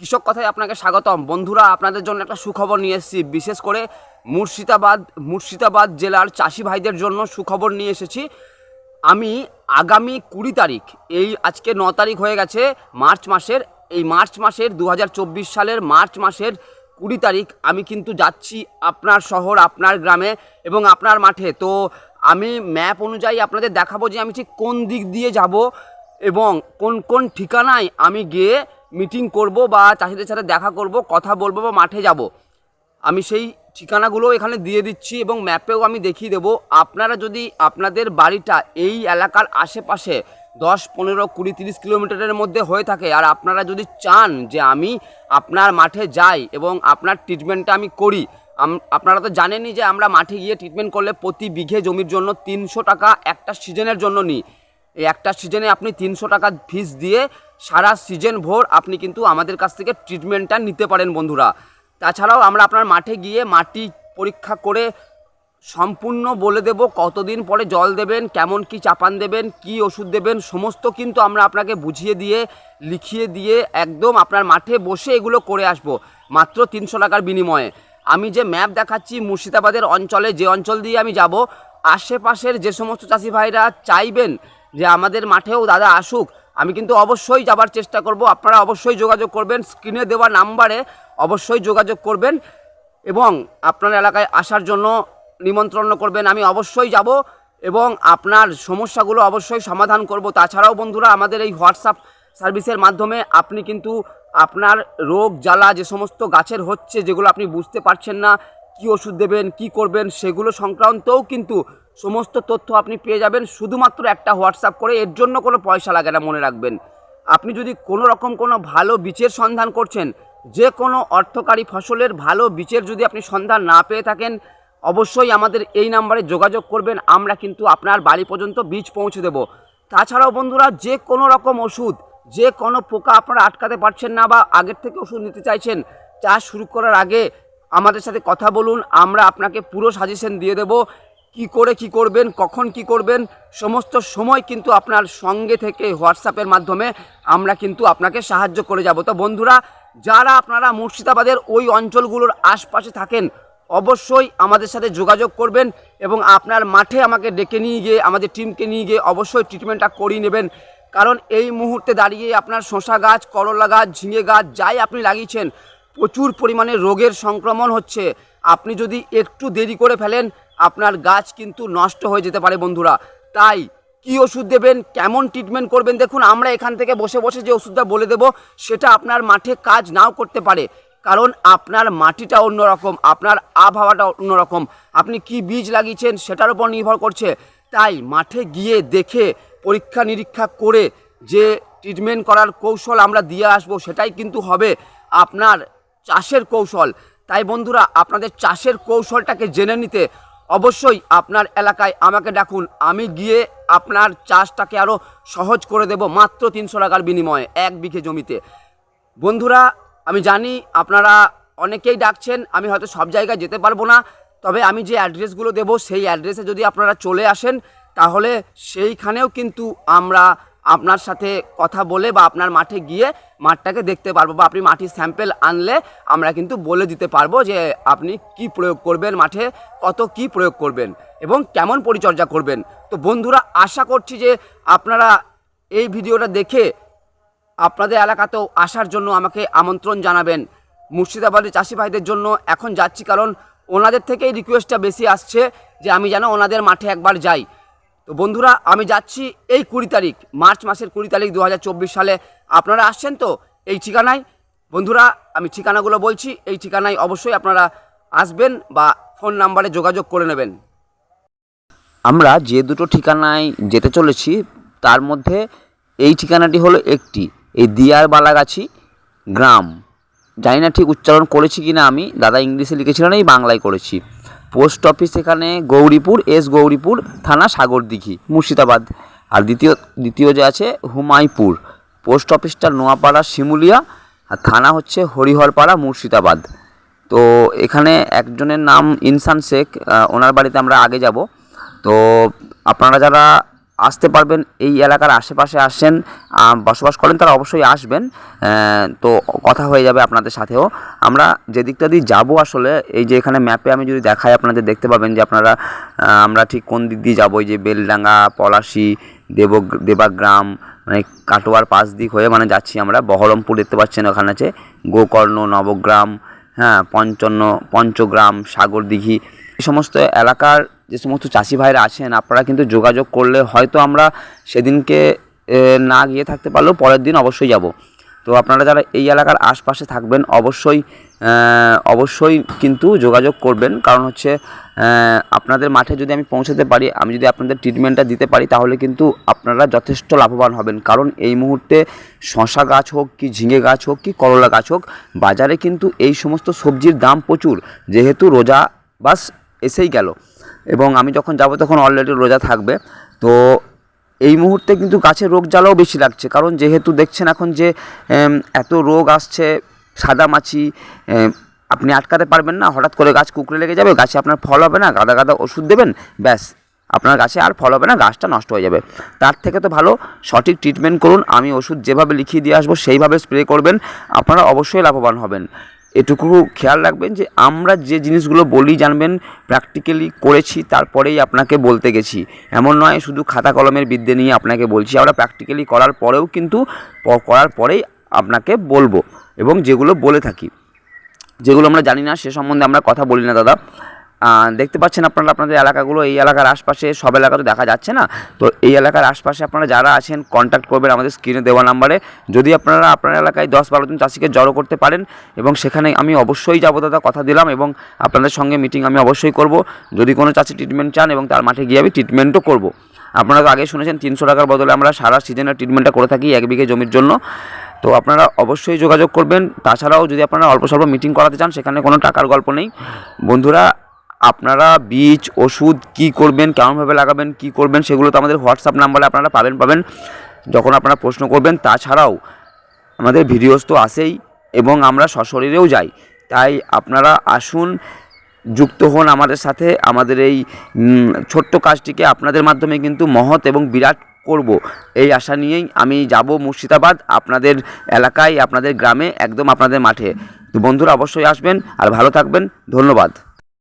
কৃষক কথায় আপনাকে স্বাগতম। বন্ধুরা, আপনাদের জন্য একটা সুখবর নিয়ে এসেছি। বিশেষ করে মুর্শিদাবাদ মুর্শিদাবাদ জেলার চাষি ভাইদের জন্য সুখবর নিয়ে এসেছি। আমি আগামী কুড়ি তারিখ, এই আজকে ন তারিখ হয়ে গেছে, মার্চ মাসের। এই মার্চ মাসের দু হাজার চব্বিশ সালের মার্চ মাসের কুড়ি তারিখ আমি কিন্তু যাচ্ছি আপনার শহর, আপনার গ্রামে এবং আপনার মাঠে। তো আমি ম্যাপ অনুযায়ী আপনাদের দেখাবো যে আমি ঠিক কোন দিক দিয়ে যাব এবং কোন কোন ঠিকানায় আমি গিয়ে মিটিং করব বা চাষিদের সাথে দেখা করব, কথা বলব বা মাঠে যাব। আমি সেই ঠিকানাগুলো এখানে দিয়ে দিচ্ছি এবং ম্যাপেও আমি দেখিয়ে দেবো। আপনারা যদি আপনাদের বাড়িটা এই এলাকার আশেপাশে দশ, পনেরো, কুড়ি, তিরিশ কিলোমিটারের মধ্যে হয়ে থাকে আর আপনারা যদি চান যে আমি আপনার মাঠে যাই এবং আপনার ট্রিটমেন্টটা আমি করি আপনারা তো জানেনই যে আমরা মাঠে গিয়ে ট্রিটমেন্ট করলে প্রতি বিঘে জমির জন্য তিনশো টাকা একটা সিজনের জন্য নিই। এই একটা সিজনে আপনি তিনশো টাকা ফিস দিয়ে সারা সিজন ভোর আপনি কিন্তু আমাদের কাছ থেকে ট্রিটমেন্টটা নিতে পারেন বন্ধুরা। তাছাড়াও আমরা আপনার মাঠে গিয়ে মাটি পরীক্ষা করে সম্পূর্ণ বলে দেব কতদিন পরে জল দেবেন, কেমন কি চাপান দেবেন, কি ওষুধ দেবেন, সমস্ত কিন্তু আমরা আপনাকে বুঝিয়ে দিয়ে, লিখিয়ে দিয়ে একদম আপনার মাঠে বসে এগুলো করে আসব, মাত্র তিনশো টাকার বিনিময়ে। আমি যে ম্যাপ দেখাচ্ছি মুর্শিদাবাদের অঞ্চলে, যে অঞ্চল দিয়ে আমি যাব, আশেপাশের যে সমস্ত চাষি ভাইরা চাইবেন যে আমাদের মাঠেও দাদা আসুক, আমি কিন্তু অবশ্যই যাবার চেষ্টা করব। আপনারা অবশ্যই যোগাযোগ করবেন, স্ক্রিনে দেওয়া নাম্বারে অবশ্যই যোগাযোগ করবেন এবং আপনার এলাকায় আসার জন্য নিমন্ত্রণ করবেন। আমি অবশ্যই যাব এবং আপনার সমস্যাগুলো অবশ্যই সমাধান করব। তাছাড়াও বন্ধুরা, আমাদের এই হোয়াটসঅ্যাপ সার্ভিসের মাধ্যমে আপনি কিন্তু আপনার রোগ, জ্বালা, যে সমস্ত গাছের হচ্ছে, যেগুলো আপনি বুঝতে পারছেন না কি ওষুধ দেবেন, কি করবেন, সেগুলো সংক্রান্তও কিন্তু সমস্ত তথ্য আপনি পেয়ে যাবেন। শুধুমাত্র একটা হোয়াটসঅ্যাপ করে, এর জন্য কোনো পয়সা লাগে না, মনে রাখবেন। আপনি যদি কোনো রকম কোনো ভালো বীজের সন্ধান করছেন, যে কোনো অর্থকারী ফসলের ভালো বীজের যদি আপনি সন্ধান না পেয়ে থাকেন, অবশ্যই আমাদের এই নাম্বারে যোগাযোগ করবেন, আমরা কিন্তু আপনার বাড়ি পর্যন্ত বীজ পৌঁছে দেব। তাছাড়াও বন্ধুরা, যে কোনো রকম ওষুধ, যে কোনো পোকা আপনারা আটকাতে পারছেন না বা আগের থেকে ওষুধ নিতে চাইছেন চাষ শুরু করার আগে আমাদের সাথে কথা বলুন, আমরা আপনাকে পুরো সাজেশন দিয়ে দেব। কি করে কি করবেন, কখন কি করবেন, সমস্ত সময় কিন্তু আপনার সঙ্গে থেকে হোয়াটসঅ্যাপের মাধ্যমে আমরা কিন্তু আপনাকে সাহায্য করে যাব। তো বন্ধুরা, যারা আপনারা মুর্শিদাবাদের ওই অঞ্চলগুলোর আশপাশে থাকেন, অবশ্যই আমাদের সাথে যোগাযোগ করবেন এবং আপনার মাঠে আমাকে ডেকে নিয়ে গিয়ে, আমাদের টিমকে নিয়ে গিয়ে অবশ্যই ট্রিটমেন্টটা করিয়ে নেবেন। কারণ এই মুহূর্তে দাঁড়িয়ে আপনার শশা গাছ, করলা গাছ, ঝিঙে গাছ, যাই আপনি লাগিয়েছেন প্রচুর পরিমাণে রোগের সংক্রমণ হচ্ছে। আপনি যদি একটু দেরি করে ফেলেন, আপনার গাছ কিন্তু নষ্ট হয়ে যেতে পারে বন্ধুরা। তাই কি ওষুধ দেবেন, কেমন ট্রিটমেন্ট করবেন, দেখুন, আমরা এখান থেকে বসে বসে যে ওষুধটা বলে দেব, সেটা আপনার মাঠে কাজ নাও করতে পারে। কারণ আপনার মাটিটা অন্যরকম, আপনার আবহাওয়াটা অন্যরকম। আপনি কি বীজ লাগিয়েছেন, সেটার উপর নির্ভর করছে। তাই মাঠে গিয়ে দেখে পরীক্ষা নিরীক্ষা করে যে ট্রিটমেন্ট করার কৌশল আমরা দিয়ে আসব, সেটাই কিন্তু হবে। আপনার চাষের কৌশল। তাই বন্ধুরা, আপনাদের চাষের কৌশলটাকে জেনে নিতে অবশ্যই আপনার এলাকায় আমাকে ডাকুন। আমি গিয়ে আপনার চাষটাকে আরও সহজ করে দেব মাত্র তিনশো টাকার বিনিময়ে এক বিঘে জমিতে। বন্ধুরা, আমি জানি আপনারা অনেকেই ডাকছেন, আমি হয়তো সব জায়গায় যেতে পারব না, তবে আমি যে অ্যাড্রেসগুলো দেবো, সেই অ্যাড্রেসে যদি আপনারা চলে আসেন, তাহলে সেইখানেও কিন্তু আমরা আপনার সাথে কথা বলে বা আপনার মাঠে গিয়ে মাঠটাকে দেখতে পারব বা আপনি মাটির স্যাম্পেল আনলে আমরা কিন্তু বলে দিতে পারব যে আপনি কি প্রয়োগ করবেন মাঠে, কত কি প্রয়োগ করবেন এবং কেমন পরিচর্যা করবেন। তো বন্ধুরা, আশা করছি যে আপনারা এই ভিডিওটা দেখে আপনাদের এলাকাতেও আসার জন্য আমাকে আমন্ত্রণ জানাবেন। মুর্শিদাবাদের চাষি ভাইদের জন্য এখন যাচ্ছি কারণ ওনাদের থেকেই রিকোয়েস্টটা বেশি আসছে যে আমি যেন ওনাদের মাঠে একবার যাই। তো বন্ধুরা, আমি যাচ্ছি এই কুড়ি তারিখ, মার্চ মাসের কুড়ি তারিখ দু হাজার চব্বিশ সালে। আপনারা আসছেন তো এই ঠিকানায়? বন্ধুরা, আমি ঠিকানাগুলো বলছি, এই ঠিকানায় অবশ্যই আপনারা আসবেন বা ফোন নাম্বারে যোগাযোগ করে নেবেন। আমরা যে দুটো ঠিকানায় যেতে চলেছি, তার মধ্যে এই ঠিকানাটি হলো একটি, এই দিয়ার বালাগাছি গ্রাম। জানি না ঠিক উচ্চারণ করেছি কি না আমি, দাদা ইংলিশে লিখেছিলেন এই বাংলায় করেছি। পোস্ট অফিস এখানে গৌরীপুর, এস গৌরীপুর থানা সাগরদিঘি, মুর্শিদাবাদ। আর দ্বিতীয় দ্বিতীয় যে আছে হুমায়পুর পোস্ট অফিসটা নোয়াপাড়া, শিমুলিয়া, আর থানা হচ্ছে হরিহরপাড়া, মুর্শিদাবাদ। তো এখানে একজনের নাম ইনসান শেখ ওনার বাড়িতে আমরা আগে যাব। তো আপনারা যারা আসতে পারবেন, এই এলাকার আশেপাশে আসেন বসবাস করেন, তারা অবশ্যই আসবেন। তো কথা হয়ে যাবে আপনাদের সাথেও। আমরা যে দিকটা দিয়ে যাব আসলে, এই যে এখানে ম্যাপে আমি যদি দেখাই, আপনাদের দেখতে পাবেন যে আপনারা আমরা ঠিক কোন দিক দিয়ে যাব, এই যে বেলডাঙ্গা, পলাশি, দেব, দেবাগ্রাম মানে কাটোয়ার পাশ দিক হয়ে মানে যাচ্ছি আমরা। বহরমপুর দেখতে পাচ্ছেন ওখানে আছে গোকর্ণ, নবগ্রাম হ্যাঁ পঞ্চন্ন, পঞ্চগ্রাম, সাগরদিঘি। এই সমস্ত এলাকার যে সমস্ত চাষি ভাইরা আছেন, আপনারা কিন্তু যোগাযোগ করলে হয়তো আমরা সেদিনকে না গিয়ে থাকতে পারলেও পরের দিন অবশ্যই যাব। তো আপনারা যারা এই এলাকার আশপাশে থাকবেন, অবশ্যই অবশ্যই কিন্তু যোগাযোগ করবেন। কারণ হচ্ছে আপনাদের মাঠে যদি আমি পৌঁছাতে পারি, আমি যদি আপনাদের ট্রিটমেন্টটা দিতে পারি, তাহলে কিন্তু আপনারা যথেষ্ট লাভবান হবেন। কারণ এই মুহূর্তে শশা গাছ হোক কি ঝিঙে গাছ হোক কি করলা গাছ হোক, বাজারে কিন্তু এই সমস্ত সবজির দাম প্রচুর। যেহেতু রোজা বাস এসেই গেল। এবং আমি যখন যাব তখন অলরেডি রোজা থাকবে। তো এই মুহূর্তে কিন্তু গাছে রোগ জ্বালাও বেশি লাগছে। কারণ যেহেতু দেখছেন এখন যে এত রোগ আসছে, সাদা মাছি আপনি আটকাতে পারবেন না। হঠাৎ করে গাছ কুকড়ে লেগে যাবে, গাছে আপনার ফল হবে না, গাদা গাদা ওষুধ দেবেন, ব্যাস। আপনার গাছে আর ফল হবে না, গাছটা নষ্ট হয়ে যাবে। তার থেকে তো ভালো, সঠিক ট্রিটমেন্ট করুন। আমি ওষুধ যেভাবে লিখিয়ে দিয়ে আসব, সেইভাবে স্প্রে করবেন। আপনারা অবশ্যই লাভবান হবেন। এটুকু খেয়াল রাখবেন যে আমরা যে জিনিসগুলো বলি, জানবেন প্র্যাকটিক্যালি করেছি, তারপরেই আপনাকে বলতে গেছি। এমন নয় শুধু খাতা কলমের বিদ্যে নিয়ে আপনাকে বলছি, আমরা প্র্যাকটিক্যালি করার পরেও কিন্তু করার পরেই আপনাকে বলব। এবং যেগুলো বলে থাকি, যেগুলো আমরা জানি না, সে সম্বন্ধে আমরা কথা বলি না, দাদা। দেখতে পাচ্ছেন আপনারা আপনাদের এলাকাগুলো, এই এলাকার আশপাশে সব এলাকা তো দেখা যাচ্ছে না? তো এই এলাকার আশপাশে আপনারা যারা আছেন কন্ট্যাক্ট করবেন আমাদের স্ক্রিনে দেওয়া নাম্বারে যদি আপনারা আপনার এলাকায় দশ বারো জন চাষিকে জড়ো করতে পারেন, এবং সেখানে আমি অবশ্যই যাব দাদা, কথা দিলাম, এবং আপনাদের সঙ্গে মিটিং আমি অবশ্যই করব। যদি কোনো চাষি ট্রিটমেন্ট চান এবং তার মাঠে গিয়ে আমি ট্রিটমেন্টও করব। আপনারা তো আগে শুনেছেন, তিনশো টাকার বদলে আমরা সারা সিজনের ট্রিটমেন্টটা করে থাকি এক বিঘে জমির জন্য। তো আপনারা অবশ্যই যোগাযোগ করবেন। তাছাড়াও যদি আপনারা অল্প স্বল্প মিটিং করাতে চান, সেখানে কোনো টাকার গল্প নেই। বন্ধুরা আপনারা বীজ, ওষুধ কি করবেন, কেমনভাবে লাগাবেন, কি করবেন, সেগুলো তো আমাদের হোয়াটসঅ্যাপ নাম্বারে আপনারা পাবেন পাবেন। যখন আপনারা প্রশ্ন করবেন, তাছাড়াও আমাদের ভিডিওস তো আসেই এবং আমরা সশরীরেও যাই। তাই আপনারা আসুন, যুক্ত হন আমাদের সাথে। আমাদের এই ছোট্ট কাজটিকে আপনাদের মাধ্যমে কিন্তু মহৎ এবং বিরাট করব। এই আশা নিয়েই আমি যাব মুর্শিদাবাদ, আপনাদের এলাকায়, আপনাদের গ্রামে, একদম আপনাদের মাঠে। তো বন্ধুরা অবশ্যই আসবেন আর ভালো থাকবেন। ধন্যবাদ।